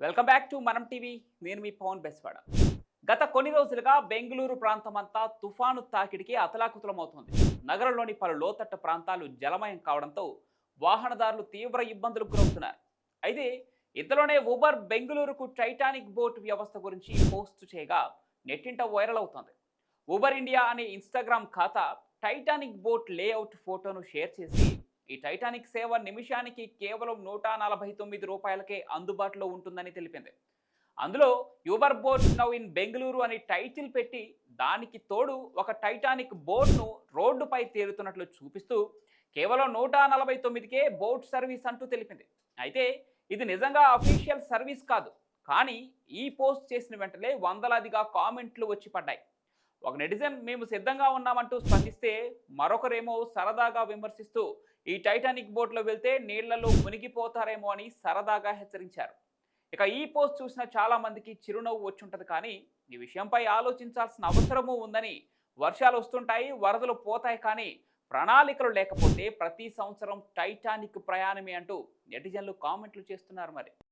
Welcome back to మనం TV. నేను మీ పవన్ బెస్వాడ. గత కొన్ని రోజులుగా బెంగళూరు ప్రాంతమంతా తుఫాను తాకిడికి అతలాకుతలమవుతోంది. నగరంలోని పలు లోతట్ట ప్రాంతాలు జలమయం కావడంతో వాహనదారులు తీవ్ర ఇబ్బందులకు గురవుతున్నారు. అయితే ఇంతలోనే ఉబర్ బెంగళూరుకు టైటానిక్ బోట్ వ్యవస్థ గురించి పోస్ట్ చేయగా నెట్టింట వైరల్ అవుతోంది. ఉబర్ ఇండియా అనే ఇన్స్టాగ్రామ్ ఖాతా టైటానిక్ బోట్ లేఅవుట్ ఫోటోను షేర్ చేసి ఈ టైటానిక్ సేవ నిమిషానికి కేవలం నూట నలభై తొమ్మిది రూపాయలకే అందుబాటులో ఉంటుందని తెలిపింది. అందులో your boat now in Bengaluru అని టైటిల్ పెట్టి దానికి తోడు ఒక టైటానిక్ బోట్ను రోడ్డుపై తేలుతున్నట్లు చూపిస్తూ కేవలం నూట నలభై తొమ్మిదికే బోట్ సర్వీస్ అంటూ తెలిపింది. అయితే ఇది నిజంగా అఫీషియల్ సర్వీస్ కాదు. కానీ ఈ పోస్ట్ చేసిన వెంటనే వందలాదిగా కామెంట్లు వచ్చి పడ్డాయి. ఒక నెటిజన్ మేము సిద్ధంగా ఉన్నామంటూ స్పందిస్తే మరొకరేమో సరదాగా విమర్శిస్తూ ఈ టైటానిక్ బోట్లో వెళ్తే నీళ్ళలో మునిగిపోతారేమో అని సరదాగా హెచ్చరించారు. ఇక ఈ పోస్ట్ చూసిన చాలా మందికి చిరునవ్వు వచ్చుంటది కానీ ఈ విషయంపై ఆలోచించాల్సిన అవసరము ఉందని వర్షాలు వస్తుంటాయి వరదలు పోతాయి కానీ ప్రణాళికలు లేకపోతే ప్రతి సంవత్సరం టైటానిక్ ప్రయాణమే అంటూ నెటిజన్లు కామెంట్లు చేస్తున్నారు మరి.